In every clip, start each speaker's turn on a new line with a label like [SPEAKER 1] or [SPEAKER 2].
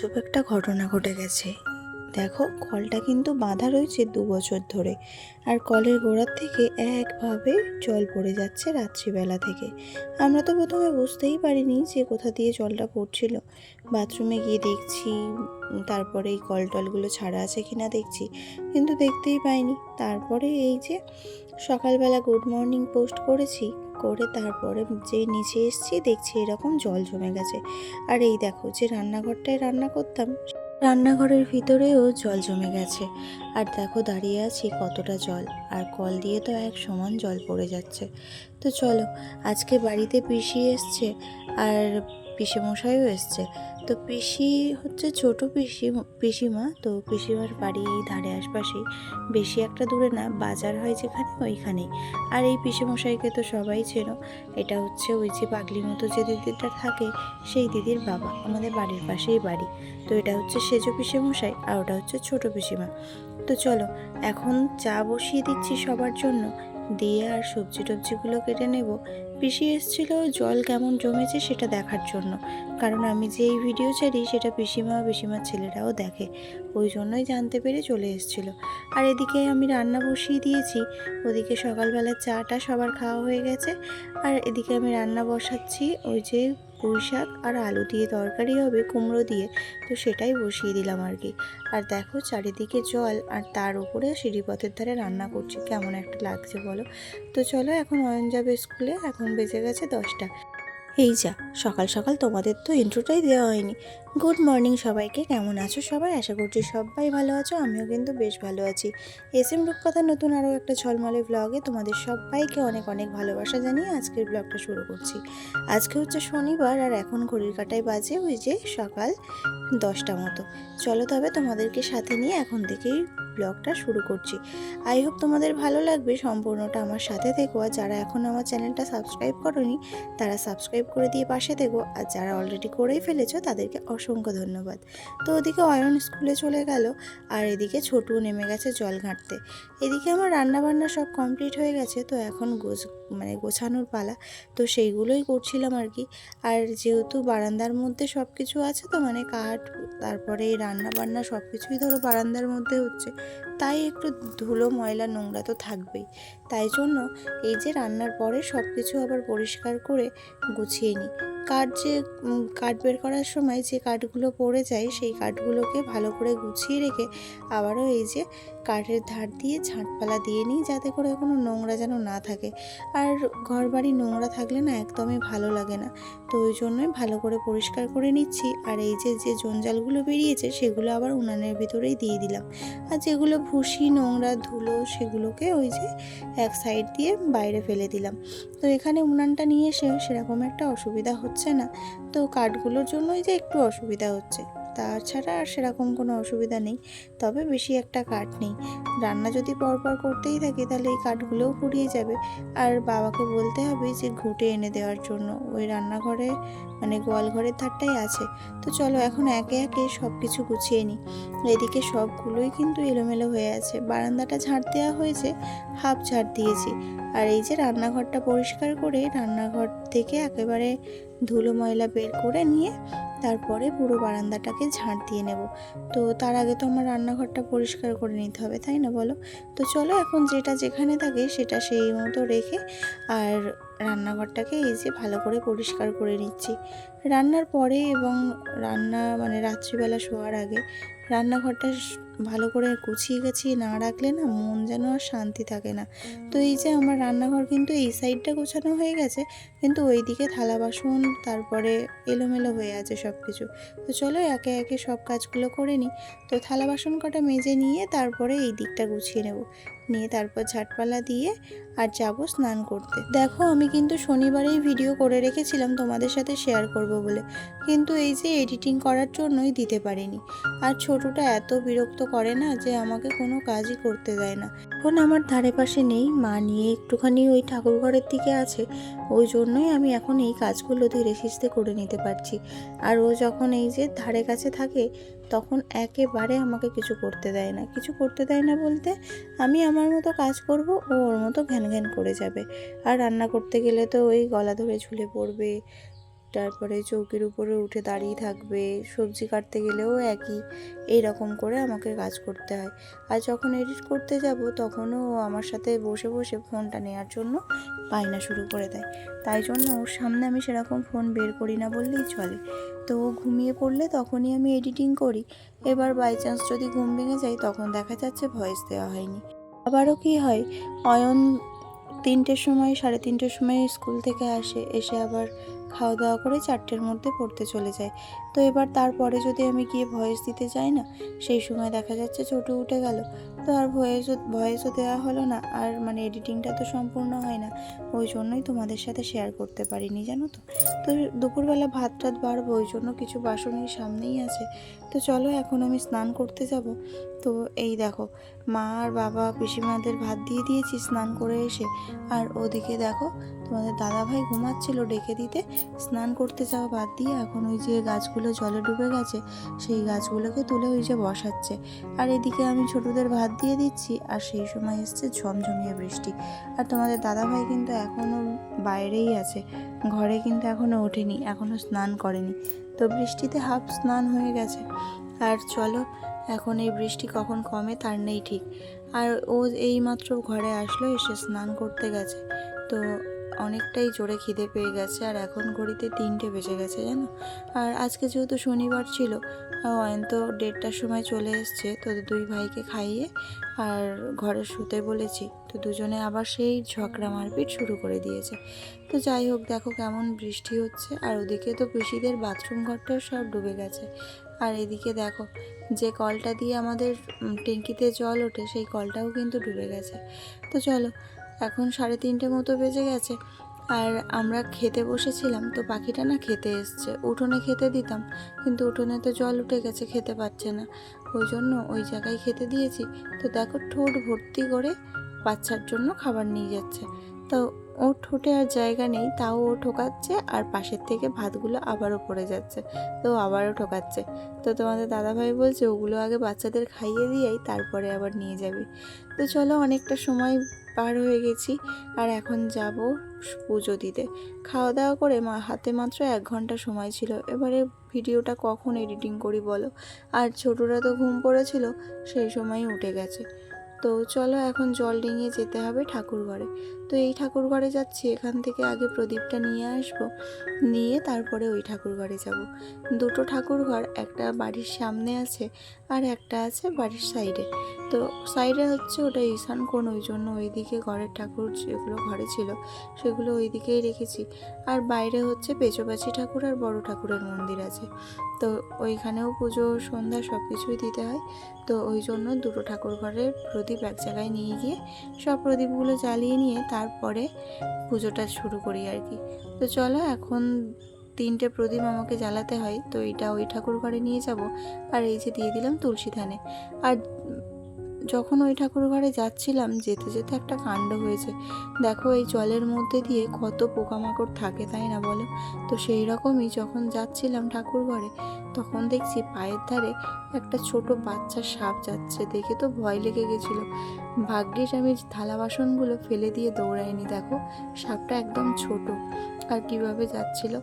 [SPEAKER 1] আজব একটা ঘটনা ঘটে গেছে। দেখো, কলটা কিন্তু বাঁধা রয়েছে দু বছর ধরে আর কলের গোড়ার থেকে একভাবে জল পড়ে যাচ্ছে রাত্রিবেলা থেকে। আমরা তো প্রথমে বুঝতেই পারিনি যে কোথা দিয়ে জলটা পড়ছিল। বাথরুমে গিয়ে দেখছি, তারপরে এই কল টলগুলো ছাড়া আছে কিনা দেখছি, কিন্তু দেখতেই পাইনি। তারপরে এই যে সকালবেলা গুড মর্নিং পোস্ট করেছি করে তারপরে যে নিচে এসছি, দেখছি এরকম জল জমে গেছে। আর এই দেখো যে রান্নাঘরটায় রান্না করতাম, রান্নাঘরের ভিতরেও জল জমে গেছে। আর দেখো দাঁড়িয়ে আছি কতটা জল, আর কল দিয়ে তো এক সমান জল পড়ে যাচ্ছে। তো চলো, আজকে বাড়িতে পিসি এসছে, আর পিসেমশাইও এসছে। তো পিসি হচ্ছে ছোট পিসি, পিসিমা। তো পিসিমার বাড়ি এই ধারে আশপাশেই বেশি একটা দূরে না, বাজার হয় যেখানে ওইখানেই। আর এই পিসে মশাইকে তো সবাই চেনো। এটা হচ্ছে ওই যে পাগলি মতো যে দিদিটা থাকে, সেই দিদির বাবা। আমাদের বাড়ির পাশেই বাড়ি। তো এটা হচ্ছে সেজ পিসে মশাই আর ওটা হচ্ছে ছোট পিসিমা। তো চলো, এখন চা বসিয়ে দিচ্ছি সবার জন্য। দিয়ে আর সবজি টবজিগুলো কেটে নেব। পিসি এসেছিল, জল কেমন জমেছে সেটা দেখার জন্য। কারণ আমি যেই ভিডিও ছাড়ি, সেটা পিসিমা পিসিমার ছেলেরাও দেখে। ওই জন্যই জানতে পেরে চলে এসেছিল। আর এদিকে আমি রান্না বসিয়ে দিয়েছি। ওদিকে সকালবেলা চাটা সবার খাওয়া হয়ে গেছে। আর এদিকে আমি রান্না বসাচ্ছি, ওই যে পুঁই শাক আর আলু দিয়ে তরকারি হবে কুমড়ো দিয়ে। তো সেটাই বসিয়ে দিলাম আর কি। আর দেখো চারিদিকে জল আর তার উপরে সিঁড়িপথের ধারে রান্না করছি। কেমন একটা লাগছে বলো? তো চলো এখন অয়ন যাবে স্কুলে, এখন বেজে গেছে দশটা। এই যা, সকাল সকাল তোমাদের তো ইন্ট্রোটাই দেওয়া হয়নি। গুড মর্নিং সবাইকে। কেমন আছো সবাই? আশা করছি সবাই ভালো আছো, আমিও কিন্তু বেশ ভালো আছি। এস এম রূপকথার নতুন আরও একটা ঝলমলে ব্লগে তোমাদের সবাইকে অনেক অনেক ভালোবাসা জানিয়ে আজকের ব্লগটা শুরু করছি। আজকে হচ্ছে শনিবার আর এখন ঘড়ির কাটায় বাজে ওই যে সকাল দশটা মতো। চলো তবে তোমাদেরকে সাথে নিয়ে এখন থেকেই ব্লগটা শুরু করছি। আই হোপ তোমাদের ভালো লাগবে, সম্পূর্ণটা আমার সাথে থেকো। আর যারা এখন আমার চ্যানেলটা সাবস্ক্রাইব করনি, তারা সাবস্ক্রাইব করে দিয়ে পাশে থেকো। আর যারা অলরেডি করেই ফেলেছো, তাদেরকে অসংখ্য ধন্যবাদ। তো ওদিকে অয়ন স্কুলে চলে গেল আর এদিকে ছোটু নেমে গেছে জল ঘাঁটতে। এদিকে আমার রান্নাবান্না সব কমপ্লিট হয়ে গেছে, তো এখন গোছ মানে গোছানোর পালা। তো সেইগুলোই করছিলাম আর কি। আর যেহেতু বারান্দার মধ্যে সব কিছু আছে তো মানে কাঠ, তারপরে এই রান্না বান্না সব কিছুই ধরো বারান্দার মধ্যে হচ্ছে। তাই একটু ধুলো, ময়লা, নোংরা তো থাকবেই। তাই জন্য এই যে রান্নার পরে সব কিছু আবার পরিষ্কার করে গুছিয়ে নিই। কাঠ যে কাঠ বের করার সময় যে কাঠগুলো পড়ে যায়, সেই কাঠগুলোকে ভালো করে গুছিয়ে রেখে আবারও এই যে কাঠের ধার দিয়ে ঝাঁটপালা দিয়ে নিই, যাতে করে কোনো নোংরা যেন না থাকে। আর ঘর বাড়ি নোংরা থাকলে না একদমই ভালো লাগে না। তো ওই জন্যই ভালো করে পরিষ্কার করে নিচ্ছি। আর এই যে যে জঞ্জালগুলো বেরিয়েছে, সেগুলো আবার উনানের ভিতরেই দিয়ে দিলাম। আর যেগুলো ভুসি, নোংরা, ধুলো, সেগুলোকে ওই যে এক সাইড দিয়ে বাইরে ফেলে দিলাম। তো এখানে উনানটা নিয়ে এসে সেরকম একটা অসুবিধা হচ্ছে না। তো কাঠগুলোর জন্যই যে একটু অসুবিধা হচ্ছে। তাছাড়া আর সেরকম কোনো অসুবিধা নেই। তবে বেশি একটা কাঠ নেই। রান্না যদি পরপর করতেই থাকি, তাহলে এই কাঠগুলোও পুড়িয়ে যাবে। আর বাবাকে বলতে হবে যে, ঘুঁটে এনে দেওয়ার জন্য। ওই রান্নাঘরে মানে গোয়াল ঘরের ধারটাই আছে। তো চলো এখন একে একে সব কিছু গুছিয়ে নিই। এদিকে সবগুলোই কিন্তু এলোমেলো হয়ে আছে। বারান্দাটা ঝাড় দেওয়া হয়েছে, হাফ ঝাড় দিয়েছি। আর এই যে রান্নাঘরটা পরিষ্কার করে, রান্নাঘর থেকে একেবারে ধুলো ময়লা বের করে নিয়ে তারপরে পুরো বারান্দাটাকে ঝাঁট দিয়ে নেব। তো তার আগে তো আমার রান্নাঘরটা পরিষ্কার করে নিতে হবে, তাই না বলো? তো চলো এখন যেটা যেখানে থাকে সেটা সেই মতো রেখে আর রান্নাঘরটাকে এই যে ভালো করে পরিষ্কার করে নিচ্ছি। রান্নার পরে এবং রান্না মানে রাত্রিবেলা শোয়ার আগে রান্নাঘরটা ভালো করে গুছিয়ে গাছিয়ে না রাখলে না মন যেন আর শান্তি থাকে না। তো এই যে আমার রান্নাঘর কিন্তু এই সাইডটা গোছানো হয়ে গেছে কিন্তু ওই দিকে থালা বাসন, তারপরে এলোমেলো হয়ে আছে সব কিছু তো চলো একে একে সব কাজগুলো করে নিই। তো থালা বাসন কটা মেজে নিয়ে তারপরে এই দিকটা গুছিয়ে নেব। নিয়ে তারপর ঝাটপালা দিয়ে আর যাব স্নান করতে। দেখো, আমি কিন্তু শনিবারেই ভিডিও করে রেখেছিলাম তোমাদের সাথে শেয়ার করব বলে। কিন্তু এই যে এডিটিং করার জন্যই দিতে পারিনি। আর ছোটটা এত বিরক্ত করে না যে আমাকে কোনো কাজই করতে দেয় না। এখন আমার ধারে পাশে নেই, মা নিয়ে একটুখানি ওই ঠাকুর ঘরের দিকে আছে। ওই জন্যই আমি এখন এই কাজগুলো ধীরে সিস্তে করে নিতে পারছি। আর ও যখন এই যে ধারে কাছে থাকে, তখন একেবারে আমাকে কিছু করতে দেয় না। কিছু করতে দেয় না বলতে আমি আমার মতো কাজ করব, ও ওর মতো ঘ্যান ঘ্যান করে যাবে। আর রান্না করতে গেলে তো ওই গলা ধরে ঝুলে পড়বে। তারপরে চৌকির উপরে উঠে দাঁড়িয়ে থাকবে। সবজি কাটতে গেলেও একই এই রকম করে আমাকে কাজ করতে হয়। আর যখন এডিট করতে যাব, তখনও আমার সাথে বসে বসে ফোনটা নেওয়ার জন্য বায়না শুরু করে দেয়। তাই জন্য ওর সামনে আমি সেরকম ফোন বের করি না বললেই চলে। তো ও ঘুমিয়ে পড়লে তখনই আমি এডিটিং করি। এবার বাই চান্স যদি ঘুম ভেঙে যায়, তখন দেখা যাচ্ছে ভয়েস দেওয়া হয়নি। আবারও কি হয়, অয়ন তিনটের সময়, সাড়ে তিনটের সময় স্কুল থেকে আসে, এসে আবার খাওয়া দাওয়া করে চারটের মধ্যে পড়তে চলে যায়। তো এবার তারপরে যদি আমি গিয়ে ভয়েস দিতে যাই না, সেই সময় দেখা যাচ্ছে ছোটো উঠে গেল। তো আর ভয়েস ভয়েসও দেওয়া হলো না, আর মানে এডিটিংটা তো সম্পূর্ণ হয় না। ওই জন্যই তোমাদের সাথে শেয়ার করতে পারিনি, জানো তো? তো দুপুরবেলা ভাত টাত বাড়বো, ওই জন্য কিছু বাসনের সামনেই আছে। তো চলো এখন আমি স্নান করতে যাব। তো এই দেখো, মা আর বাবা পিসিমাদের ভাত দিয়ে দিয়েছি স্নান করে এসে। আর ওদিকে দেখো, তোমাদের দাদা ভাই ঘুমাচ্ছিল ডেকে দিতে। স্নান করতে যাওয়া বাদ দিয়ে এখন ওই যে গাছগুলো জলে ডুবে গেছে, সেই গাছগুলোকে তুলে ওই যে বসাচ্ছে। আর এদিকে আমি ছোটদের ভাত দিয়ে দিচ্ছি, আর সেই সময় এসছে ঝমঝমিয়ে বৃষ্টি। আর তোমাদের দাদাভাই কিন্তু এখনও বাইরেই আছে, ঘরে কিন্তু এখনও ওঠেনি এখনও স্নান করেনি। তো বৃষ্টিতে হাফ স্নান হয়ে গেছে। আর চলো, এখন এই বৃষ্টি কখন কমে তার নেই ঠিক। আর ও এইমাত্র ঘরে আসলো, এসে স্নান করতে গেছে। তো অনেকটাই জোরে খিদে পেয়ে গেছে আর এখন ঘড়িতে তিনটে বেজে গেছে, জানো? আর আজকে যেহেতু শনিবার ছিল অয়ন তো দেড়টার সময় চলে এসছে, তো দুই ভাইকে খাইয়ে আর ঘরে শুতে বলেছি। তো দুজনে আবার সেই ঝগড়া মারপিট শুরু করে দিয়েছে। তো যাই হোক, দেখো কেমন বৃষ্টি হচ্ছে। আর ওদিকে তো পিসিদের বাথরুম ঘরটাও সব ডুবে গেছে। আর এদিকে দেখো, যে কলটা দিয়ে আমাদের ট্যাঙ্কিতে জল ওঠে, সেই কলটাও কিন্তু ডুবে গেছে। তো চলো এখন সাড়ে তিনটে মতো বেজে গেছে। আর আমরা খেতে বসেছিলাম, তো পাখিটা না খেতে এসছে। উঠোনে খেতে দিতাম, কিন্তু উঠোনে তো জল উঠে গেছে, খেতে পাচ্ছে না। ওই জন্য ওই জায়গায় খেতে দিয়েছি। তো দেখো ঠোঁট ভর্তি করে বাচ্চার জন্য খাবার নিয়ে যাচ্ছে। তো ওর ঠোঁটে আর জায়গা নেই, তাও ও ঠোকাচ্ছে আর পাশের থেকে ভাতগুলো আবারও পড়ে যাচ্ছে, তো আবারও ঠোকাচ্ছে। তো তোমাদের দাদাভাই বলছে, ওগুলো আগে বাচ্চাদের খাইয়ে দিয়েই তারপরে আবার নিয়ে যাবি। তো চলো অনেকটা সময় পার হয়ে গেছি আর এখন যাব পুজো দিতে। খাওয়া দাওয়া করে মা, হাতে মাত্র এক ঘণ্টা সময় ছিল। এবারে ভিডিওটা কখন এডিটিং করি বলো? আর ছোটরা তো ঘুম পড়েছিল, সেই সময়ই উঠে গেছে। তো চলো এখন জল ডিঙিয়ে যেতে হবে ঠাকুর ঘরে তো এই ঠাকুর ঘরে যাচ্ছি, এখান থেকে আগে প্রদীপটা নিয়ে আসব। নিয়ে তারপরে ওই ঠাকুর ঘরে যাব। দুটো ঠাকুর ঘর, একটা বাড়ির সামনে আছে আর একটা আছে বাড়ির সাইডে। তো সাইডে হচ্ছে ওটা ঈশান কোণ, ওই জন্য ওইদিকে ঘরের ঠাকুর যেগুলো ঘরে ছিল, সেগুলো ওই দিকেই রেখেছি। আর বাইরে হচ্ছে পেঁচোপাচি ঠাকুর আর বড় ঠাকুরের মন্দির আছে। তো ওইখানেও পুজো, সন্ধ্যা সব কিছুই দিতে হয়। তো ওই জন্য দুটো ঠাকুর ঘরের প্রদীপ এক জায়গায় নিয়ে গিয়ে সব প্রদীপগুলো জ্বালিয়ে নিয়ে তারপরে পুজোটা শুরু করি আর কি। তো চলো এখন তিনটে প্রদীপ আমাকে জ্বালাতে হয়, তো এটা ওই ঠাকুর ঘরে নিয়ে যাব। আর এই যে দিয়ে দিলাম তুলসী থানে আর যখন ওই ঠাকুর ঘরে যাচ্ছিলাম, যেতে যেতে একটা কাণ্ড হয়েছে। দেখো এই জলের মধ্যে দিয়ে কত পোকামাকড় থাকে, তাই না বলো? তো সেই রকমই যখন যাচ্ছিলাম ঠাকুর ঘরে তখন দেখছি পায়ের ধারে একটা ছোট বাচ্চা সাপ যাচ্ছে। দেখে তো ভয় লেগে গেছিল। ভাগ্যিস আমি থালা বাসনগুলো ফেলে দিয়ে দৌড়াইনি, দেখো। সাপটা একদম ছোট। আর কীভাবে যাচ্ছিল?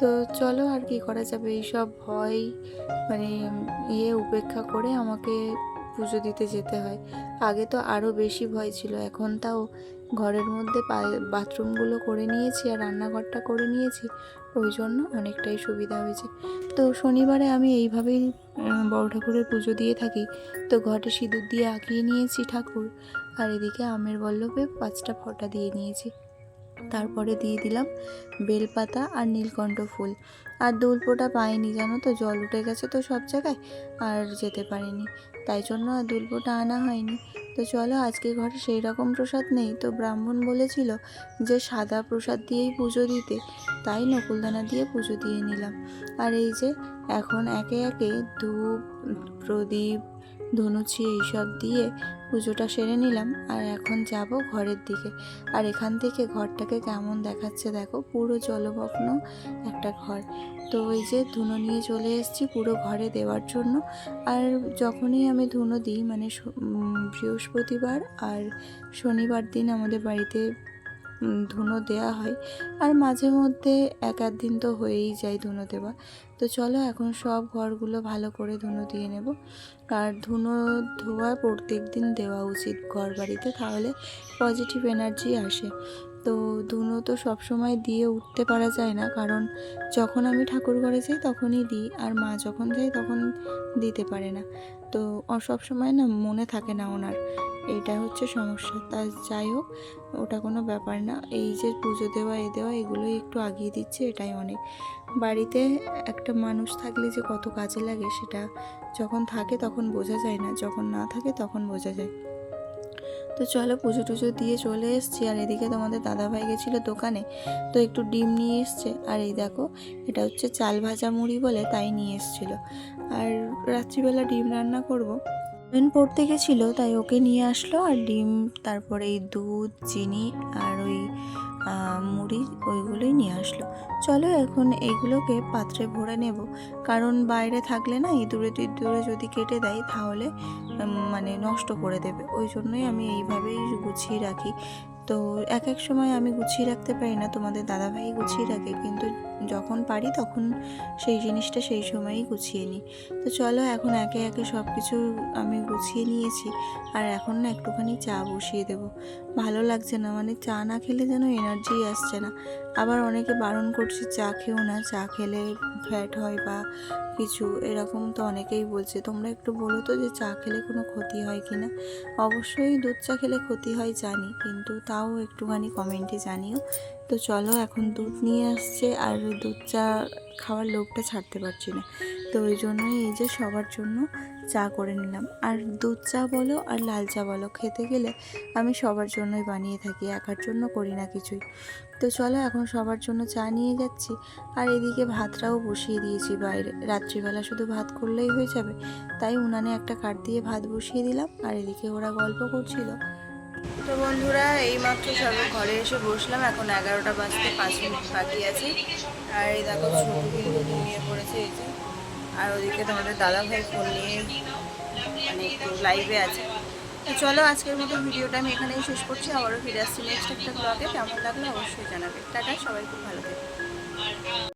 [SPEAKER 1] তো চলো আর কি করা যাবে? এইসব ভয় মানে ইয়ে উপেক্ষা করে আমাকে পুজো দিতে যেতে হয়। আগে তো আরও বেশি ভয় ছিল, এখন তাও ঘরের মধ্যে বাথরুমগুলো করে নিয়েছি আর রান্নাঘরটা করে নিয়েছি, ওই জন্য অনেকটাই সুবিধা হয়েছে। তো শনিবারে আমি এইভাবেই বড় ঠাকুরের পুজো দিয়ে থাকি। তো ঘটে সিঁদুর দিয়ে আঁকিয়ে নিয়েছি ঠাকুর। আর এদিকে আমের বল্লভে পাঁচটা ফোঁটা দিয়ে নিয়েছি। তারপরে দিয়ে দিলাম বেলপাতা আর নীলকণ্ঠ ফুল। আর দুলপোটা পাইনি, জানো তো? জল উঠে গেছে তো সব জায়গায়, আর যেতে পারিনি। তাই জন্য আর দুর্গটা আনা হয়নি। তো চলো আজকে ঘরে সেই রকম প্রসাদ নেই। তো ব্রাহ্মণ বলেছিল যে সাদা প্রসাদ দিয়েই পুজো দিতে। তাই নকুলদানা দিয়ে পুজো দিয়ে নিলাম। আর এই যে, এখন একে একে ধূপ, প্রদীপ ধনুচি এইসব দিয়ে পুজোটা সেরে নিলাম আর এখন যাব ঘরের দিকে। আর এখান থেকে ঘরটাকে কেমন দেখাচ্ছে দেখো, পুরো জলমগ্ন একটা ঘর। তো ওই যে ধুনো নিয়ে চলে এসেছি পুরো ঘরে দেওয়ার জন্য। আর যখনই আমি ধুনো দিই মানে বৃহস্পতিবার আর শনিবার দিন আমাদের বাড়িতে ধুনো দেওয়া হয়। আর মাঝে মধ্যে এক আধ দিন তো হয়েই যায় ধুনো দেওয়া। তো চলো এখন সব ঘরগুলো ভালো করে ধুনো দিয়ে নেব। আর ধুনো ধোয়া প্রত্যেক দিন দেওয়া উচিত ঘর বাড়িতে, তাহলে পজিটিভ এনার্জি আসে। তো ধুনো তো সবসময় দিয়ে উঠতে পারা যায় না, কারণ যখন আমি ঠাকুর ঘরে যাই তখনই দিই, আর মা যখন যাই তখন দিতে পারে না। তো সব সময় না মনে থাকে না ওনার। এটা হচ্ছে সমস্যা। তা যাই হোক, ওটা কোনো ব্যাপার না। এই যে পুজো দেওয়া, এ দেওয়া, এগুলোই একটু আগিয়ে দিচ্ছে, এটাই অনেক। বাড়িতে একটা মানুষ থাকলে যে কত কাজে লাগে, সেটা যখন থাকে তখন বোঝা যায় না। যখন না থাকে তখন বোঝা যায়। তো চলো পুজো টুজো দিয়ে চলে এসছি। আর এদিকে তোমাদের দাদাভাই গেছিল দোকানে, তো একটু ডিম নিয়ে এসছে। আর এই দেখো, এটা হচ্ছে চাল ভাজা মুড়ি বলে তাই নিয়ে এসছিল। আর রাত্রিবেলা ডিম রান্না করব। ট্রেন পড়তে গেছিল, তাই ওকে নিয়ে আসলো আর ডিম, তারপরে এই দুধ, চিনি আর ওই মুড়ি ওইগুলোই নিয়ে আসলো। চলো এখন এইগুলোকে পাত্রে ভরে নেব, কারণ বাইরে থাকলে না ইঁদুরে দূরে যদি কেটে দেয় তাহলে মানে নষ্ট করে দেবে। ওই জন্যই আমি এইভাবেই গুছিয়ে রাখি। তো এক এক সময় আমি গুছিয়ে রাখতে পারি না, তোমাদের দাদাভাই গুছিয়ে রাখে, কিন্তু যখন পারি তখন সেই জিনিসটা সেই সময়ই গুছিয়ে নিই। তো চলো এখন একে একে সব কিছু আমি গুছিয়ে নিয়েছি আর এখন না একটুখানি চা বসিয়ে দেব। ভালো লাগছে না মানে চা না খেলে যেন এনার্জি আসছে না। আবার অনেকে বারণ করছে, চা খেও না, চা খেলে ফ্যাট হয় বা কিছু। এরকম তো অনেকেই বলছে। তোমরা একটু বলো তো যে চা খেলে কোনো ক্ষতি হয় কি না? অবশ্যই দুধ চা খেলে ক্ষতি হয়, জানি। কিন্তু তাও একটুখানি কমেন্টে জানিও। তো চলো, এখন দুধ নিয়ে আসছে আর দুধ চা খাওয়ার লোভটা ছাড়তে পারছি না। তো ওই জন্যই এই যে সবার জন্য চা করে নিলাম। আর দুধ চা বলো আর লাল চা বলো, খেতে গেলে আমি সবার জন্যই বানিয়ে থাকি, একার জন্য করি না কিছুই। তো চলো এখন সবার জন্য চা নিয়ে যাচ্ছি। আর এদিকে ভাতটাও বসিয়ে দিয়েছি বাইরে। রাত্রিবেলা শুধু ভাত করলেই হয়ে যাবে। তাই উনানে একটা কাঠ দিয়ে ভাত বসিয়ে দিলাম আর এদিকে ওরা গল্প করছিল। তো বন্ধুরা, এইমাত্র সবে ঘরে এসে বসলাম। এখন এগারোটা বাজতে পাঁচ মিনিট বাকি আছে। আর এই দেখো ছোটো ঘুমিয়ে পড়েছে এই যে। আর ওদিকে তোমাদের দাদা ভাই ফোন নিয়ে মানে একটু লাইভে আছে। চলো আজকের মতো ভিডিওটা আমি এখানেই শেষ করছি। আবারও ফিরে আসছি নেক্সট একটা ব্লগে কেমন লাগল অবশ্যই জানাবে। টাটা, সবাই খুব ভালো